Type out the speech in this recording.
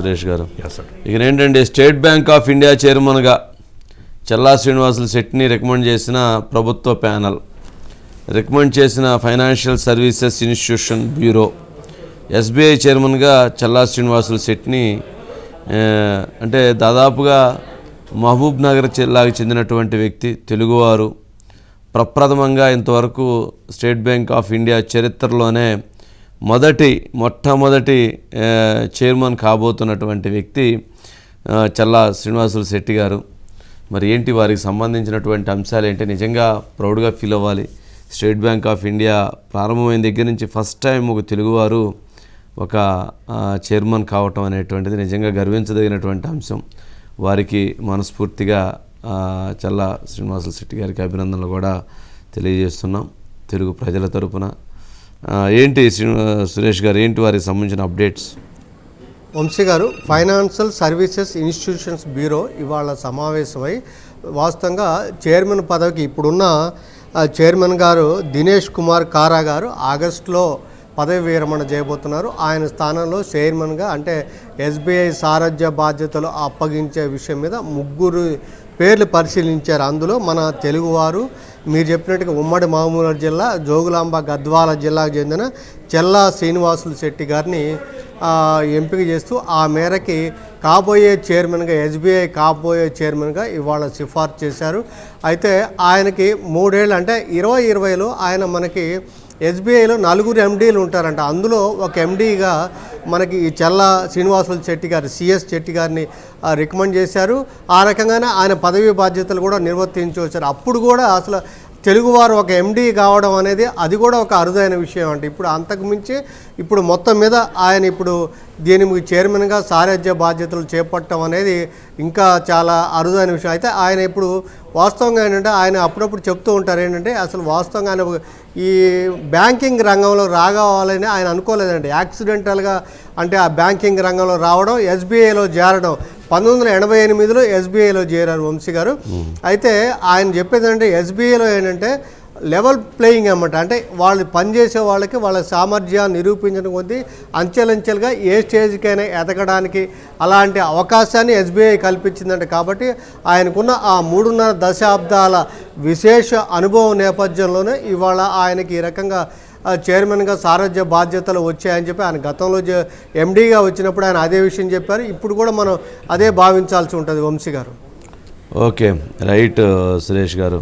సురేష్ గారు. ఇక ఏంటంటే స్టేట్ బ్యాంక్ ఆఫ్ ఇండియా చైర్మన్గా చల్లా శ్రీనివాసులు శెట్టిని రికమెండ్ చేసిన ప్రభుత్వ ప్యానల్. రికమెండ్ చేసిన financial services institution bureau. SBI చైర్మన్గా చల్లా శ్రీనివాసులు శెట్టిని అంటే దాదాపుగా మహబూబ్ నగర్ జిల్లాకు చెందినటువంటి వ్యక్తి తెలుగువారు. ప్రప్రథమంగా ఇంతవరకు స్టేట్ బ్యాంక్ ఆఫ్ ఇండియా చరిత్రలోనే మొదటి మొట్టమొదటి చైర్మన్ కాబోతున్నటువంటి వ్యక్తి చల్లా శ్రీనివాసులు శెట్టి గారు. మరి ఏంటి వారికి సంబంధించినటువంటి అంశాలు ఏంటి? నిజంగా ప్రౌడ్గా ఫీల్ అవ్వాలి. స్టేట్ బ్యాంక్ ఆఫ్ ఇండియా ప్రారంభమైన దగ్గర నుంచి ఫస్ట్ టైం ఒక తెలుగువారు ఒక చైర్మన్ కావటం అనేటువంటిది నిజంగా గర్వించదగినటువంటి అంశం. వారికి మనస్ఫూర్తిగా చల్లా శ్రీనివాసులు శెట్టి గారికి అభినందనలు కూడా తెలియజేస్తున్నాం. తెలుగు ప్రజల తరపున ఏంటి సురేష్ గారు ఏంటి వారికి సంబంధించిన అప్డేట్స్? వంశీ గారు ఫైనాన్షియల్ సర్వీసెస్ ఇన్స్టిట్యూషన్స్ బ్యూరో ఇవాళ సమావేశమై వాస్తవంగా చైర్మన్ పదవికి ఇప్పుడున్న చైర్మన్ గారు దినేష్ కుమార్ కారా గారు ఆగస్టులో పదవి విరమణ చేయబోతున్నారు. ఆయన స్థానంలో చైర్మన్గా అంటే ఎస్బీఐ సారథ్య బాధ్యతలు అప్పగించే విషయం మీద ముగ్గురు పేర్లు పరిశీలించారు. అందులో మన తెలుగువారు మీరు చెప్పినట్టుగా ఉమ్మడి మహమూనర్ జిల్లా జోగులాంబ గద్వాల జిల్లాకు చెందిన చెల్లా శ్రీనివాసులు శెట్టి గారిని ఎంపిక చేస్తూ ఆ మేరకి కాబోయే చైర్మన్గా ఎస్బీఐ కాబోయే చైర్మన్గా ఇవాళ సిఫార్సు చేశారు. అయితే ఆయనకి మూడేళ్ళు అంటే ఇరవై ఇరవైలో ఆయన మనకి ఎస్బీఐలో నలుగురు ఎండీలు ఉంటారంట. అందులో ఒక ఎండీగా మనకి ఈ చెల్ల శ్రీనివాసులు శెట్టి గారు సిఎస్ శెట్టి గారిని రికమెండ్ చేశారు. ఆ రకంగానే ఆయన పదవీ బాధ్యతలు కూడా నిర్వర్తించి వచ్చారు అప్పుడు కూడా అసలు తెలుగువారు ఒక ఎండీ కావడం అనేది అది కూడా ఒక అరుదైన విషయం అంటే ఇప్పుడు అంతకుమించి ఇప్పుడు మొత్తం మీద ఆయన ఇప్పుడు దీనికి చైర్మన్గా సారథ్య బాధ్యతలు చేపట్టడం అనేది ఇంకా చాలా అరుదైన విషయం. అయితే ఆయన ఇప్పుడు వాస్తవంగా ఏంటంటే ఆయన అప్పుడప్పుడు చెప్తూ ఉంటారు ఏంటంటే అసలు వాస్తవంగా ఆయన ఈ బ్యాంకింగ్ రంగంలో రాగావాలని ఆయన అనుకోలేదండి. యాక్సిడెంటల్గా అంటే ఆ బ్యాంకింగ్ రంగంలో రావడం ఎస్బీఐలో చేరడం పంతొమ్మిది వందల ఎనభై ఎనిమిదిలో ఎస్బీఐలో చేరారు వంశీ గారు. అయితే ఆయన చెప్పేది అంటే ఎస్బీఐలో ఏంటంటే లెవెల్ ప్లేయింగ్ అనమాట అంటే వాళ్ళు పనిచేసే వాళ్ళకి వాళ్ళ సామర్థ్యాన్ని నిరూపించడం కొద్దీ అంచెలంచెలుగా ఏ స్టేజ్కైనా ఎదగడానికి అలాంటి అవకాశాన్ని ఎస్బీఐ కల్పించిందంట. కాబట్టి ఆయనకున్న ఆ మూడున్నర దశాబ్దాల విశేష అనుభవం నేపథ్యంలోనే ఇవాళ ఆయనకి ఈ రకంగా చైర్మన్గా సారథ్య బాధ్యతలు వచ్చాయని చెప్పి ఆయన గతంలో ఎండీగా వచ్చినప్పుడు ఆయన అదే విషయం చెప్పారు. ఇప్పుడు కూడా మనం అదే భావించాల్సి ఉంటుంది వంశీ గారు. ఓకే. రైట్ సురేష్ గారు.